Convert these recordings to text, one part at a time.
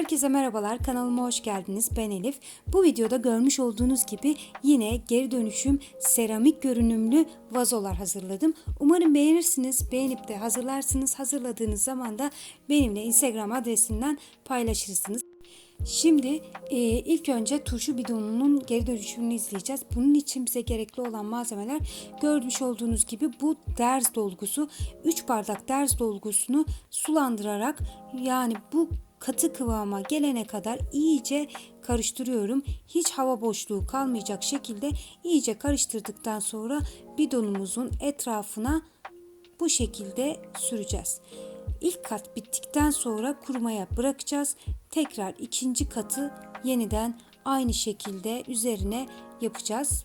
Herkese merhabalar kanalıma hoş geldiniz ben Elif. Bu videoda görmüş olduğunuz gibi yine geri dönüşüm seramik görünümlü vazolar hazırladım. Umarım beğenirsiniz beğenip de hazırlarsınız. Hazırladığınız zaman da benimle Instagram adresinden paylaşırsınız. Şimdi e, ilk önce turşu bidonunun geri dönüşümünü izleyeceğiz. Bunun için bize gerekli olan malzemeler görmüş olduğunuz gibi bu derz dolgusu. 3 bardak derz dolgusunu sulandırarak yani bu katı kıvama gelene kadar iyice karıştırıyorum. Hiç hava boşluğu kalmayacak şekilde iyice karıştırdıktan sonra bidonumuzun etrafına bu şekilde süreceğiz. İlk kat bittikten sonra kurumaya bırakacağız. Tekrar ikinci katı yeniden aynı şekilde üzerine yapacağız.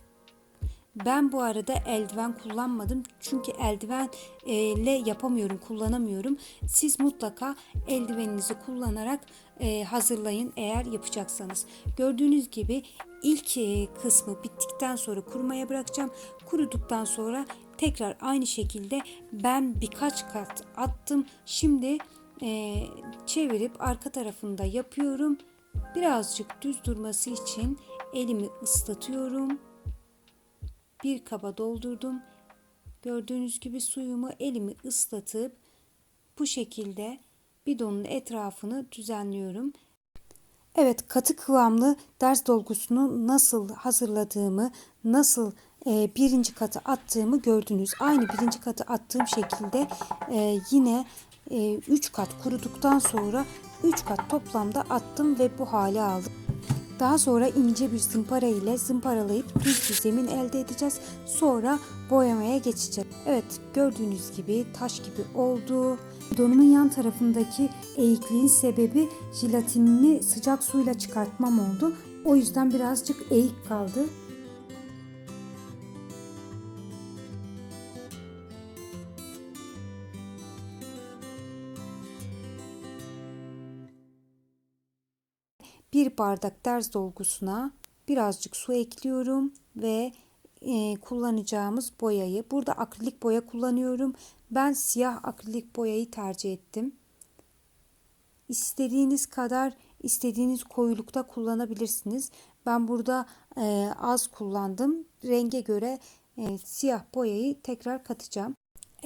Ben bu arada eldiven kullanmadım çünkü eldivenle yapamıyorum, kullanamıyorum. Siz mutlaka eldiveninizi kullanarak e, hazırlayın eğer yapacaksanız. Gördüğünüz gibi ilk e, kısmı bittikten sonra kurumaya bırakacağım. Kuruduktan sonra tekrar aynı şekilde ben birkaç kat attım. Şimdi e, çevirip arka tarafında yapıyorum. Birazcık düz durması için elimi ıslatıyorum bir kaba doldurdum. Gördüğünüz gibi suyumu elimi ıslatıp bu şekilde bidonun etrafını düzenliyorum. Evet katı kıvamlı ders dolgusunu nasıl hazırladığımı, nasıl e, birinci katı attığımı gördünüz. Aynı birinci katı attığım şekilde e, yine 3 e, kat kuruduktan sonra 3 kat toplamda attım ve bu hale aldım. Daha sonra ince bir zımpara ile zımparalayıp düz bir zemin elde edeceğiz. Sonra boyamaya geçeceğiz. Evet gördüğünüz gibi taş gibi oldu. Donumun yan tarafındaki eğikliğin sebebi jelatinini sıcak suyla çıkartmam oldu. O yüzden birazcık eğik kaldı. Bir bardak ders dolgusuna birazcık su ekliyorum ve e, kullanacağımız boyayı burada akrilik boya kullanıyorum. Ben siyah akrilik boyayı tercih ettim. İstediğiniz kadar istediğiniz koyulukta kullanabilirsiniz. Ben burada e, az kullandım. Renge göre e, siyah boyayı tekrar katacağım.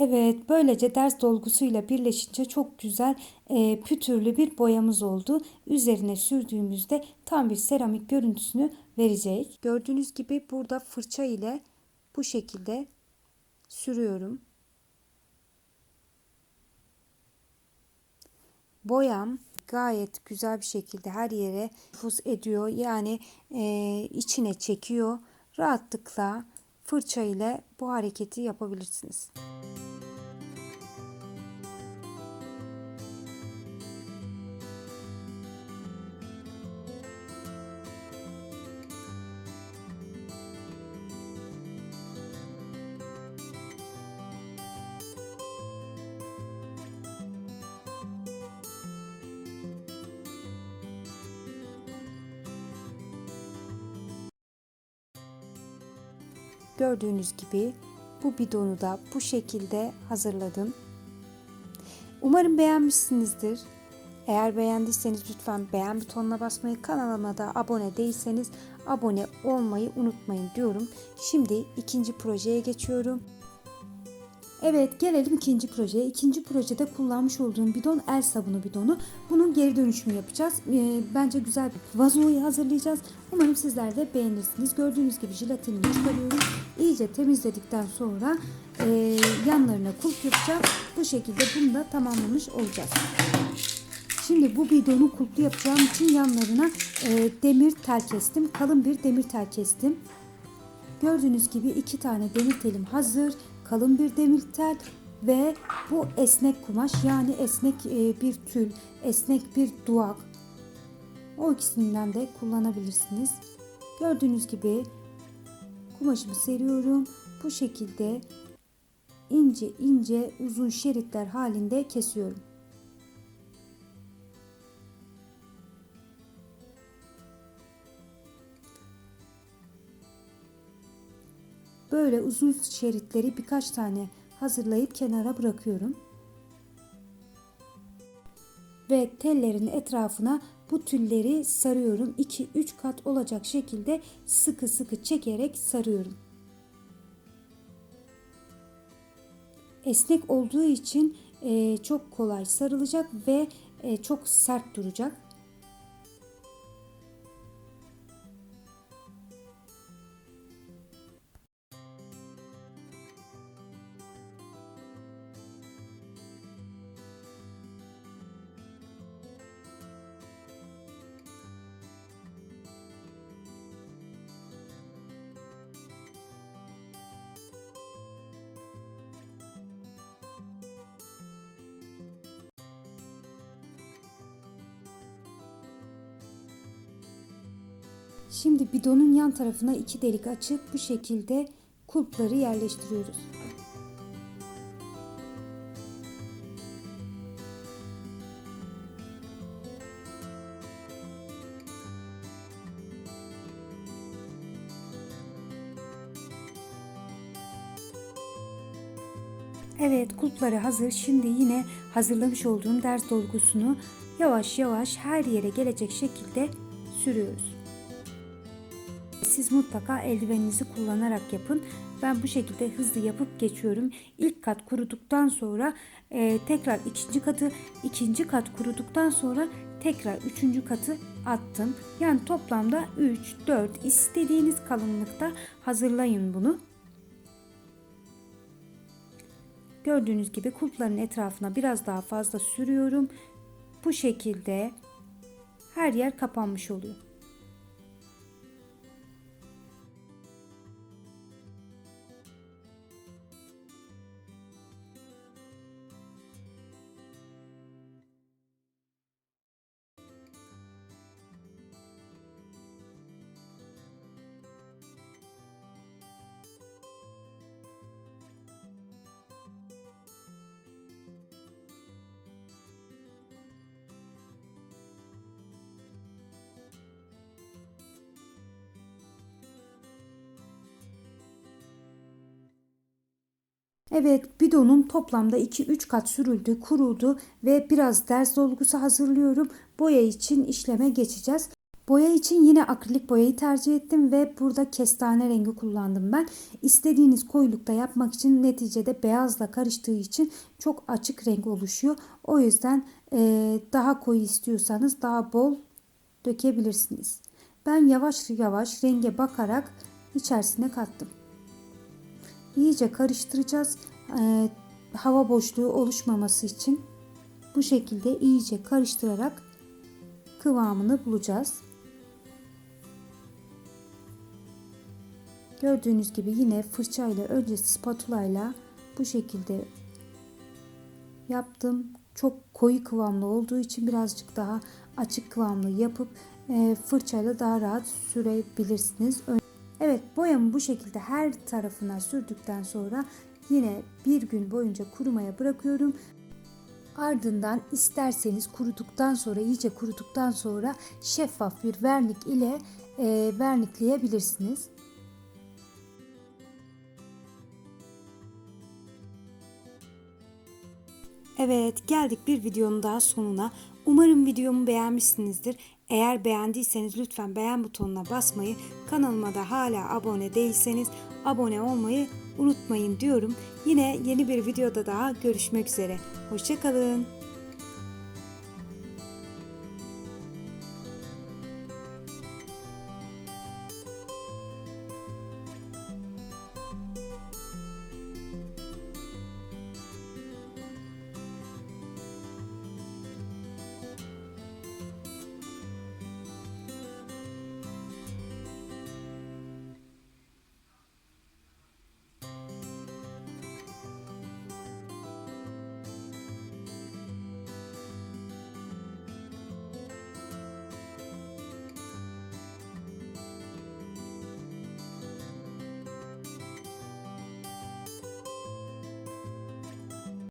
Evet, böylece ders dolgusuyla birleşince çok güzel e, pütürlü bir boyamız oldu. Üzerine sürdüğümüzde tam bir seramik görüntüsünü verecek. Gördüğünüz gibi burada fırça ile bu şekilde sürüyorum. Boyam gayet güzel bir şekilde her yere nüfuz ediyor. Yani e, içine çekiyor. Rahatlıkla fırça ile bu hareketi yapabilirsiniz. Gördüğünüz gibi bu bidonu da bu şekilde hazırladım. Umarım beğenmişsinizdir. Eğer beğendiyseniz lütfen beğen butonuna basmayı, kanalıma da abone değilseniz abone olmayı unutmayın diyorum. Şimdi ikinci projeye geçiyorum. Evet gelelim ikinci projeye. İkinci projede kullanmış olduğum bidon el sabunu bidonu. Bunun geri dönüşümü yapacağız. Ee, bence güzel bir vazoyu hazırlayacağız. Umarım sizler de beğenirsiniz. Gördüğünüz gibi jelatinini çıkarıyorum. İyice temizledikten sonra e, yanlarına kulp yapacağım. Bu şekilde bunu da tamamlamış olacağız. Şimdi bu bidonu kulplu yapacağım için yanlarına e, demir tel kestim. Kalın bir demir tel kestim. Gördüğünüz gibi iki tane demir telim hazır kalın bir demir tel ve bu esnek kumaş yani esnek e, bir tül, esnek bir duvak. O ikisinden de kullanabilirsiniz. Gördüğünüz gibi kumaşımı seriyorum. Bu şekilde ince ince uzun şeritler halinde kesiyorum. Böyle uzun şeritleri birkaç tane hazırlayıp kenara bırakıyorum. Ve tellerin etrafına bu tülleri sarıyorum. 2-3 kat olacak şekilde sıkı sıkı çekerek sarıyorum. Esnek olduğu için e, çok kolay sarılacak ve e, çok sert duracak. Şimdi bidonun yan tarafına iki delik açıp bu şekilde kulpları yerleştiriyoruz. Evet kulpları hazır. Şimdi yine hazırlamış olduğum ders dolgusunu yavaş yavaş her yere gelecek şekilde sürüyoruz. Siz mutlaka eldiveninizi kullanarak yapın. Ben bu şekilde hızlı yapıp geçiyorum. İlk kat kuruduktan sonra e, tekrar ikinci katı, ikinci kat kuruduktan sonra tekrar üçüncü katı attım. Yani toplamda 3, 4 istediğiniz kalınlıkta hazırlayın bunu. Gördüğünüz gibi kulpların etrafına biraz daha fazla sürüyorum. Bu şekilde her yer kapanmış oluyor. Evet bidonun toplamda 2-3 kat sürüldü, kuruldu ve biraz ders dolgusu hazırlıyorum. Boya için işleme geçeceğiz. Boya için yine akrilik boyayı tercih ettim ve burada kestane rengi kullandım ben. İstediğiniz koyulukta yapmak için neticede beyazla karıştığı için çok açık renk oluşuyor. O yüzden e, daha koyu istiyorsanız daha bol dökebilirsiniz. Ben yavaş yavaş renge bakarak içerisine kattım. İyice karıştıracağız. E, hava boşluğu oluşmaması için bu şekilde iyice karıştırarak kıvamını bulacağız. Gördüğünüz gibi yine fırçayla önce spatula ile bu şekilde yaptım. Çok koyu kıvamlı olduğu için birazcık daha açık kıvamlı yapıp e, fırçayla daha rahat sürebilirsiniz. Evet boyamı bu şekilde her tarafına sürdükten sonra yine bir gün boyunca kurumaya bırakıyorum. Ardından isterseniz kuruduktan sonra iyice kuruduktan sonra şeffaf bir vernik ile e, vernikleyebilirsiniz. Evet geldik bir videonun daha sonuna. Umarım videomu beğenmişsinizdir. Eğer beğendiyseniz lütfen beğen butonuna basmayı, kanalıma da hala abone değilseniz abone olmayı unutmayın diyorum. Yine yeni bir videoda daha görüşmek üzere. Hoşçakalın.